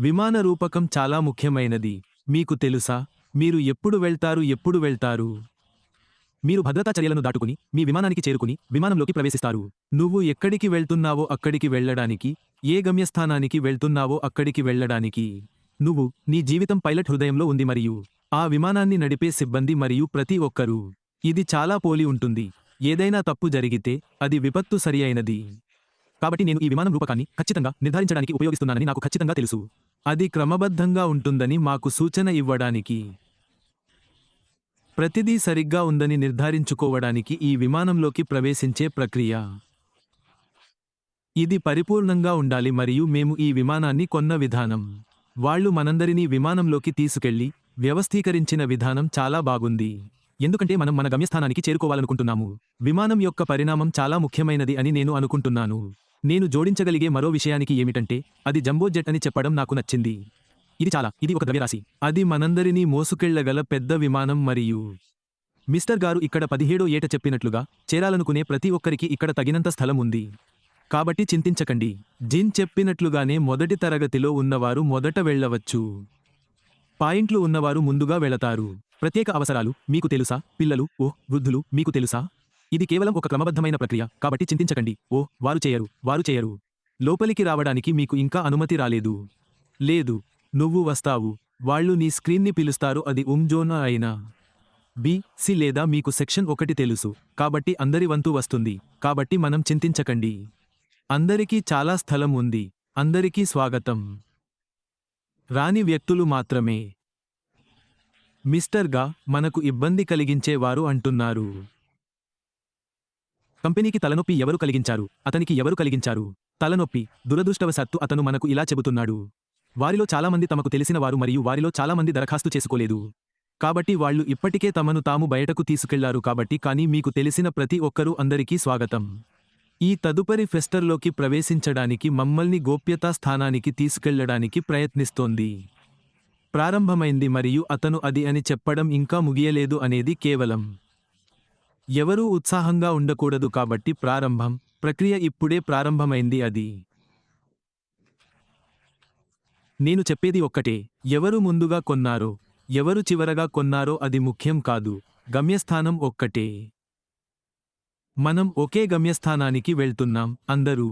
విమాన రూపకం చాలా ముఖ్యమైనది. మీకు తెలుసా? మీరు ఎప్పుడు వెళ్తారు ఎప్పుడు వెళ్తారు? మీరు భద్రతా చర్యలను దాటుకుని మీ విమానానికి చేరుకుని విమానంలోకి ప్రవేశిస్తారు. నువ్వు ఎక్కడికి వెళ్తున్నావో అక్కడికి వెళ్ళడానికి ఏ గమ్యస్థానానికి వెళ్తున్నావో అక్కడికి వెళ్ళడానికి. నువ్వు నీ జీవితం పైలట్ హృదయంలో ఉంది మరియు ఆ విమానాన్ని నడిపే సిబ్బంది మరియు ప్రతి ఒక్కరూ. ఇది చాలా పోలి ఉంటుంది. ఏదైనా తప్పు జరిగితే అది విపత్తు సరి అయినది. కాబట్టి నేను ఈ విమానం రూపకాన్ని ఖచ్చితంగా నిర్ధారించడానికి ఉపయోగిస్తున్నానని నాకు ఖచ్చితంగా తెలుసు. అది క్రమబద్ధంగా ఉంటుందని మాకు సూచన ఇవ్వడానికి ప్రతిదీ సరిగ్గా ఉందని నిర్ధారించుకోవడానికి ఈ విమానంలోకి ప్రవేశించే ప్రక్రియ. ఇది పరిపూర్ణంగా ఉండాలి మరియు మేము ఈ విమానాన్ని కొన్న విధానం. వాళ్ళు మనందరినీ విమానంలోకి తీసుకెళ్ళి వ్యవస్థీకరించిన విధానం చాలా బాగుంది. ఎందుకంటే మనం మన గమ్యస్థానానికి చేరుకోవాలనుకుంటున్నాము. విమానం యొక్క పరిణామం చాలా ముఖ్యమైనది అని నేను అనుకుంటున్నాను. నేను జోడించగలిగే మరో విషయానికి ఏమిటంటే అది జంబో జెట్ అని చెప్పడం నాకు నచ్చింది. ఇది చాలా ఇది ఒక ద్రవ్యరాశి. అది మనందరినీ మోసుకెళ్ళగల పెద్ద విమానం మరియు మిస్టర్ గారు ఇక్కడ పదిహేడో ఏట చెప్పినట్లుగా చేరాలనుకునే ప్రతి ఒక్కరికి ఇక్కడ తగినంత స్థలం ఉంది. కాబట్టి చింతించకండి. జిన్ చెప్పినట్లుగానే మొదటి తరగతిలో ఉన్నవారు మొదట వెళ్ళవచ్చు. పాయింట్లు ఉన్నవారు ముందుగా వెళతారు. ప్రత్యేక అవసరాలు మీకు తెలుసా? పిల్లలు ఓ వృద్ధులు మీకు తెలుసా? ఇది కేవలం ఒక క్రమబద్ధమైన ప్రక్రియ. కాబట్టి చింతించకండి. ఓ వారు చేయరు వారు చేయరు. లోపలికి రావడానికి మీకు ఇంకా అనుమతి రాలేదు. లేదు నువ్వు వస్తావు. వాళ్ళు నీ స్క్రీన్ని పిలుస్తారు అది ఉమ్జోనా అయినా. బి సి లేదా మీకు సెక్షన్ ఒకటి తెలుసు. కాబట్టి అందరి వంతు వస్తుంది. కాబట్టి మనం చింతించకండి. అందరికీ చాలా స్థలం ఉంది. అందరికీ స్వాగతం. రాని వ్యక్తులు మాత్రమే. మిస్టర్గా మనకు ఇబ్బంది కలిగించేవారు అంటున్నారు. కంపెనీకి తలనొప్పి ఎవరు కలిగించారు? అతనికి ఎవరు కలిగించారు? తలనొప్పి దురదృష్టవశాత్తు అతను మనకు ఇలా చెబుతున్నాడు. వారిలో చాలామంది తమకు తెలిసిన వారు మరియు వారిలో చాలామంది దరఖాస్తు చేసుకోలేదు. కాబట్టి వాళ్ళు ఇప్పటికే తమను తాము బయటకు తీసుకెళ్ళారు కాబట్టి కానీ మీకు తెలిసిన ప్రతి ఒక్కరూ అందరికీ స్వాగతం. ఈ తదుపరి ఫెస్టర్లోకి ప్రవేశించడానికి మమ్మల్ని గోప్యతా స్థానానికి తీసుకెళ్ళడానికి ప్రయత్నిస్తోంది. ప్రారంభమైంది మరియు అతను అది అని చెప్పడం ఇంకా ముగియలేదు అనేది కేవలం ఎవరూ ఉత్సాహంగా ఉండకూడదు కాబట్టి ప్రారంభం ప్రక్రియ ఇప్పుడే ప్రారంభమైంది అది. నేను చెప్పేది ఒక్కటే ఎవరు ముందుగా కొన్నారో ఎవరు చివరగా కొన్నారో అది ముఖ్యం కాదు గమ్యస్థానం ఒక్కటే. మనం ఒకే గమ్యస్థానానికి వెళ్తున్నాం అందరూ.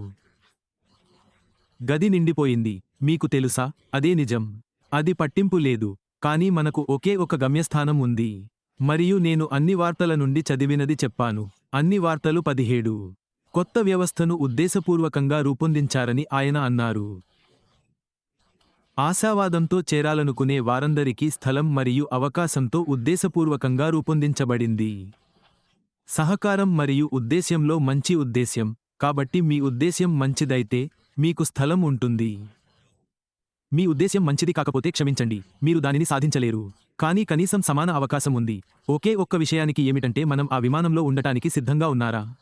గది నిండిపోయింది మీకు తెలుసా? అదే నిజం. అది పట్టింపు లేదు కానీ మనకు ఒకే ఒక గమ్యస్థానం ఉంది. మరియు నేను అన్ని వార్తల నుండి చదివినది చెప్పాను. అన్ని వార్తలు పదిహేడు. కొత్త వ్యవస్థను ఉద్దేశపూర్వకంగా రూపొందించారని ఆయన అన్నారు. ఆశావాదంతో చేరాలనుకునే వారందరికీ స్థలం మరియు అవకాశంతో ఉద్దేశపూర్వకంగా రూపొందించబడింది. సహకారం మరియు ఉద్దేశ్యంలో మంచి ఉద్దేశ్యం. కాబట్టి మీ ఉద్దేశ్యం మంచిదైతే మీకు స్థలం ఉంటుంది. మీ ఉద్దేశ్యం మంచిది కాకపోతే క్షమించండి మీరు దానిని సాధించలేరు. కానీ కనీసం సమాన అవకాశం ఉంది. ఒకే ఒక్క విషయానికి ఏమిటంటే మనం ఆ విమానంలో ఉండటానికి సిద్ధంగా ఉన్నారా?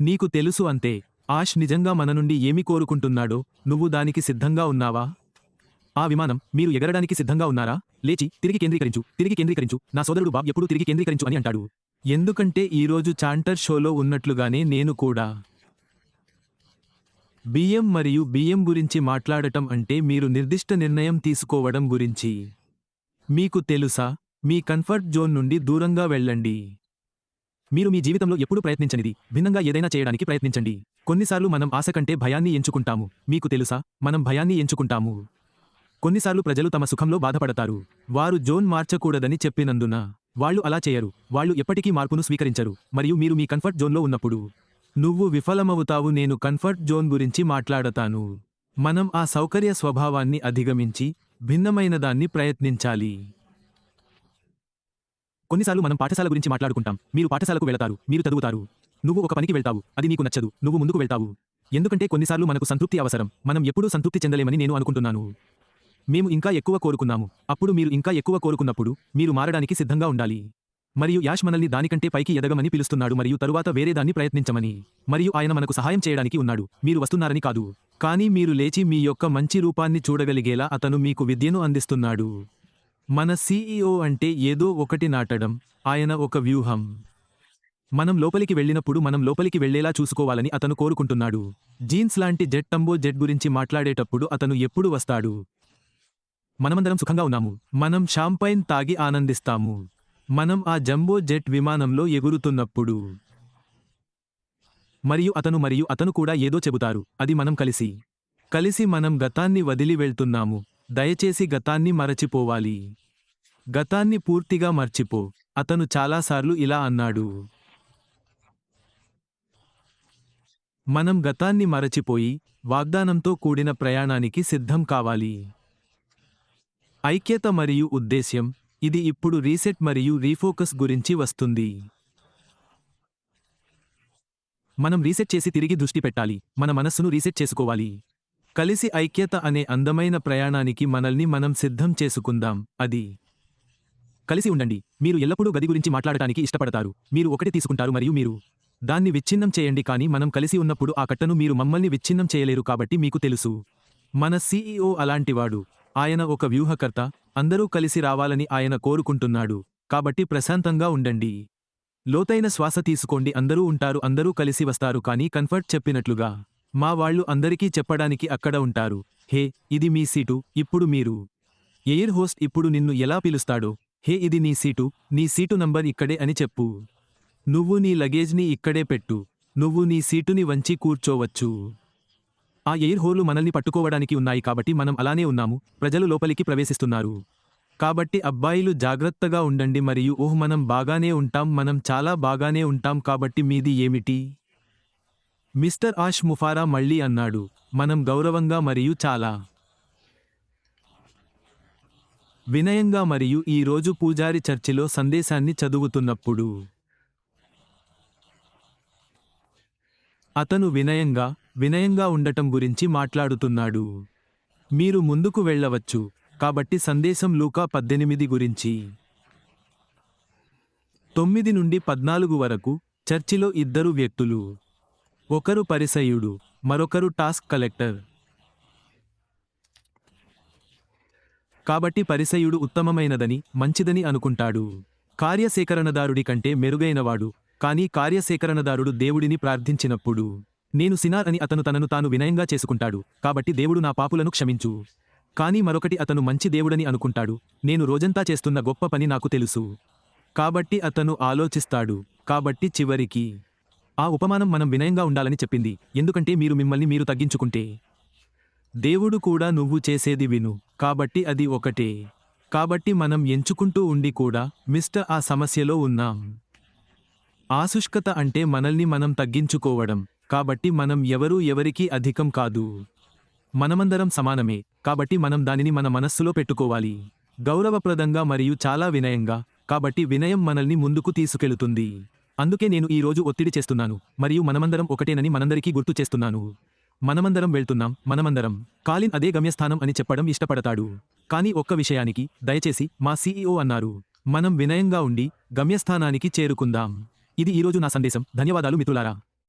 నీకు తెలుసు అంతే. ఆష్ నిజంగా మన నుండి ఏమి కోరుకుంటున్నాడో నువ్వు దానికి సిద్ధంగా ఉన్నావా? ఆ విమానం మీరు ఎగరడానికి సిద్ధంగా ఉన్నారా? లేచి తిరిగి కేంద్రీకరించు తిరిగి కేంద్రీకరించు. నా సోదరుడు బాబ్ ఎప్పుడూ తిరిగి కేంద్రీకరించు అని అంటాడు. ఎందుకంటే ఈరోజు చాంటర్ షోలో ఉన్నట్లుగానే నేను కూడా. బియ్యం మరియు బియ్యం గురించి మాట్లాడటం అంటే మీరు నిర్దిష్ట నిర్ణయం తీసుకోవడం గురించి. మీకు తెలుసా? మీ కంఫర్ట్ జోన్ నుండి దూరంగా వెళ్ళండి. మీరు మీ జీవితంలో ఎప్పుడు ప్రయత్నించనిది భిన్నంగా ఏదైనా చేయడానికి ప్రయత్నించండి. కొన్నిసార్లు మనం ఆశ కంటే భయాన్ని ఎంచుకుంటాము. మీకు తెలుసా? మనం భయాన్ని ఎంచుకుంటాము. కొన్నిసార్లు ప్రజలు తమ సుఖంలో బాధపడతారు. వారు జోన్ మార్చకూడదని చెప్పినందున వాళ్ళు అలా చేయరు. వాళ్ళు ఎప్పటికీ మార్పును స్వీకరించరు. మరియు మీరు మీ కంఫర్ట్ జోన్లో ఉన్నప్పుడు నువ్వు విఫలమవుతావు నేను కంఫర్ట్ జోన్ గురించి మాట్లాడతాను. మనం ఆ సౌకర్య స్వభావాన్ని అధిగమించి భిన్నమైన దాన్ని ప్రయత్నించాలి. కొన్నిసార్లు మనం పాఠశాల గురించి మాట్లాడుకుంటాం. మీరు పాఠశాలకు వెళతారు మీరు చదువుతారు. నువ్వు ఒక పనికి వెళ్తావు అది నీకు నచ్చదు నువ్వు ముందుకు వెళ్తావు. ఎందుకంటే కొన్నిసార్లు మనకు సంతృప్తి అవసరం. మనం ఎప్పుడూ సంతృప్తి చెందలేమని నేను అనుకుంటున్నాను. మేము ఇంకా ఎక్కువ కోరుకున్నాము. అప్పుడు మీరు ఇంకా ఎక్కువ కోరుకున్నప్పుడు మీరు మారడానికి సిద్ధంగా ఉండాలి. మరియు యాష్ మనల్ని దానికంటే పైకి ఎదగమని పిలుస్తున్నాడు మరియు తరువాత వేరేదాన్ని ప్రయత్నించమని. మరియు ఆయన మనకు సహాయం చేయడానికి ఉన్నాడు. మీరు వస్తున్నారని కాదు. కానీ మీరు లేచి మీ యొక్క మంచి రూపాన్ని చూడగలిగేలా అతను మీకు విద్యను అందిస్తున్నాడు. మన సీఈఓ అంటే ఏదో ఒకటి నాటడం ఆయన ఒక వ్యూహం. మనం లోపలికి వెళ్ళినప్పుడు మనం లోపలికి వెళ్ళేలా చూసుకోవాలని అతను కోరుకుంటున్నాడు. జీన్స్ లాంటి జెట్ టంబో జెట్ గురించి మాట్లాడేటప్పుడు అతను ఎప్పుడు వస్తాడు? మనమందరం సుఖంగా ఉన్నాము. మనం షాంపైన్ తాగి ఆనందిస్తాము. మనం ఆ జంబో జెట్ విమానంలో ఎగురుతున్నప్పుడు. మరియు అతను మరియు అతను కూడా ఏదో చెబుతారు. అది మనం కలిసి. కలిసి మనం గతాన్ని వదిలి వెళ్తున్నాము. దయచేసి గతాన్ని మరచిపోవాలి. గతాన్ని పూర్తిగా మర్చిపో. అతను చాలాసార్లు ఇలా అన్నాడు. మనం గతాన్ని మరచిపోయి వాగ్దానంతో కూడిన ప్రయాణానికి సిద్ధం కావాలి. ఐక్యత మరియు ఉద్దేశ్యం ఇది ఇప్పుడు రీసెట్ మరియు రీఫోకస్ గురించి వస్తుంది. మనం రీసెట్ చేసి తిరిగి దృష్టి పెట్టాలి. మన మనస్సును రీసెట్ చేసుకోవాలి. కలిసి ఐక్యత అనే అందమైన ప్రయాణానికి మనల్ని మనం సిద్ధం చేసుకుందాం. అది. కలిసి ఉండండి. మీరు ఎల్లప్పుడూ గది గురించి మాట్లాడటానికి ఇష్టపడతారు. మీరు ఒకటి తీసుకుంటారు మరియు మీరు దాన్ని విచ్ఛిన్నం చేయండి కానీ మనం కలిసి ఉన్నప్పుడు ఆ కట్టను మీరు మమ్మల్ని విచ్ఛిన్నం చేయలేరు కాబట్టి మీకు తెలుసు. మన సీఈఓ అలాంటివాడు. ఆయన ఒక వ్యూహకర్త. అందరూ కలిసి రావాలని ఆయన కోరుకుంటున్నాడు. కాబట్టి ప్రశాంతంగా ఉండండి. లోతైన శ్వాస తీసుకోండి. అందరూ ఉంటారు. అందరూ కలిసి వస్తారు. కానీ కన్ఫర్ట్ చెప్పినట్లుగా మా వాళ్ళు అందరికీ చెప్పడానికి అక్కడ ఉంటారు. హే ఇది మీ సీటు. ఇప్పుడు మీరు. ఎయిర్ హోస్ట్ ఇప్పుడు నిన్ను ఎలా పిలుస్తాడో. హే ఇది నీ సీటు. నీ సీటు నంబర్ ఇక్కడే అని చెప్పు. నువ్వు నీ లగేజ్ని ఇక్కడే పెట్టు. నువ్వు నీ సీటుని వంచి కూర్చోవచ్చు. ఆ ఎయిర్ హోర్లు మనల్ని పట్టుకోవడానికి ఉన్నాయి కాబట్టి మనం అలానే ఉన్నాము. ప్రజలు లోపలికి ప్రవేశిస్తున్నారు. కాబట్టి అబ్బాయిలు జాగ్రత్తగా ఉండండి మరియు ఓహ్ మనం బాగానే ఉంటాం మనం చాలా బాగానే ఉంటాం కాబట్టి మీది ఏమిటి? మిస్టర్ ఆష్ ముఫారా మళ్ళీ అన్నాడు. మనం గౌరవంగా మరియు చాలా వినయంగా మరియు ఈ రోజు పూజారి చర్చిలో సందేశాన్ని చదువుతున్నప్పుడు అతను వినయంగా వినయంగా ఉండటం గురించి మాట్లాడుతున్నాడు. మీరు ముందుకు వెళ్ళవచ్చు కాబట్టి సందేశం లూకా పద్దెనిమిది గురించి. తొమ్మిది నుండి పద్నాలుగు వరకు చర్చిలో ఇద్దరు వ్యక్తులు ఒకరు పరిసయుడు మరొకరు టాస్క్ కలెక్టర్. కాబట్టి పరిసయుడు ఉత్తమమైనదని మంచిదని అనుకుంటాడు. కార్యసేకరణదారుడి కంటే మెరుగైనవాడు కానీ కార్యసేకరణదారుడు దేవుడిని ప్రార్థించినప్పుడు నేను సినార్ అని అతను తనను తాను వినయంగా చేసుకుంటాడు కాబట్టి దేవుడు నా పాపులను క్షమించు. కానీ మరొకటి అతను మంచి దేవుడని అనుకుంటాడు నేను రోజంతా చేస్తున్న గొప్ప పని నాకు తెలుసు. కాబట్టి అతను ఆలోచిస్తాడు కాబట్టి చివరికి ఆ ఉపమానం మనం వినయంగా ఉండాలని చెప్పింది ఎందుకంటే మీరు మిమ్మల్ని మీరు తగ్గించుకుంటే. దేవుడు కూడా నువ్వు చేసేది విను కాబట్టి అది ఒకటే. కాబట్టి మనం ఎంచుకుంటూ ఉండి కూడా మిస్టర్ ఆ సమస్యలో ఉన్నాం. ఆశుష్కత అంటే మనల్ని మనం తగ్గించుకోవడం కాబట్టి మనం ఎవరూ ఎవరికీ అధికం కాదు. మనమందరం సమానమే కాబట్టి మనం దానిని మన మనస్సులో పెట్టుకోవాలి. గౌరవప్రదంగా మరియు చాలా వినయంగా కాబట్టి వినయం మనల్ని ముందుకు తీసుకెళుతుంది. అందుకే నేను ఈ రోజు ఒత్తిడి చేస్తున్నాను మరియు మనమందరం ఒకటేనని మనందరికీ గుర్తు చేస్తున్నాను. మనమందరం వెళ్తున్నాం మనమందరం. కాలిన్ అదే గమ్యస్థానం అని చెప్పడం ఇష్టపడతాడు. కానీ ఒక్క విషయానికి దయచేసి మా సీఈఓ అన్నారు. మనం వినయంగా ఉండి గమ్యస్థానానికి చేరుకుందాం. ఇది ఈరోజు నా సందేశం. ధన్యవాదాలు మిత్రులారా.